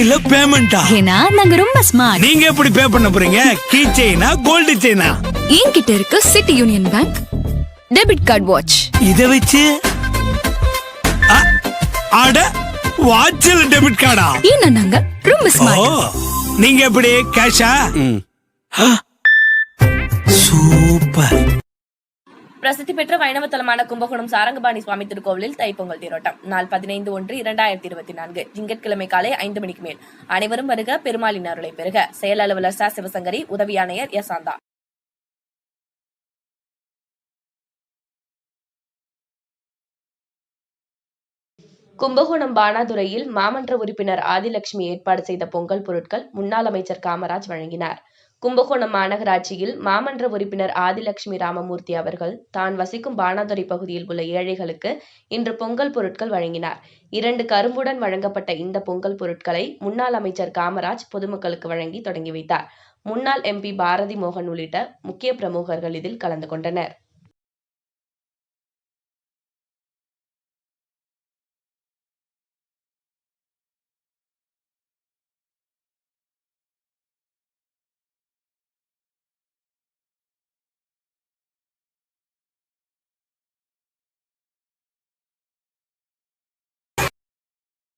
இல்ல பேமெண்டா ஏன்னா நாங்க ரொம்ப ஸ்மார்ட் நீங்க எப்படி பே பண்ண போறீங்க? கீ செயினா கோல்டு செயினா என்கிட்ட இருக்கு City Union Bank debit card watch இத வச்சு அட வாட்சில் டெபிட் கார்டா ஏன்னா நாங்க ரொம்ப ஸ்மார்ட் நீங்க எப்படி கேஷா சூப்பர். பிரசித்தி பெற்ற வைணவ தலமான கும்பகோணம் சாரங்கபாணி சுவாமி திருக்கோவிலில் தைப்பொங்கல் தேரோட்டம். நாள் பதினைந்து ஒன்று இரண்டாயிரத்தி இருபத்தி நான்கு. திங்கட்கிழமை காலை ஐந்து மணிக்கு மேல். அனைவரும் வருக பெருமாளின் அருளை பெறுக. செயல் அலுவலர் ச. சிவசங்கரி உதவி ஆணையர் எஸ். ஆந்தா கும்பகோணம் பானாதுரையில் மாமன்ற உறுப்பினர் ஆதிலட்சுமி ஏற்பாடு செய்த பொங்கல் பொருட்கள் முன்னாள் அமைச்சர் காமராஜ் வழங்கினார். கும்பகோணம் மாநகராட்சியில் மாமன்ற உறுப்பினர் ஆதிலட்சுமி ராமமூர்த்தி அவர்கள் தான் வசிக்கும் பானாதுரை பகுதியில் உள்ள ஏழைகளுக்கு இன்று பொங்கல் பொருட்கள் வழங்கினார். இரண்டு கரும்புடன் வழங்கப்பட்ட இந்த பொங்கல் பொருட்களை முன்னாள் அமைச்சர் காமராஜ் பொதுமக்களுக்கு வழங்கி தொடங்கி வைத்தார். முன்னாள் எம்பி பாரதி மோகன் உள்ளிட்ட முக்கிய பிரமுகர்கள் இதில் கலந்து கொண்டனர்.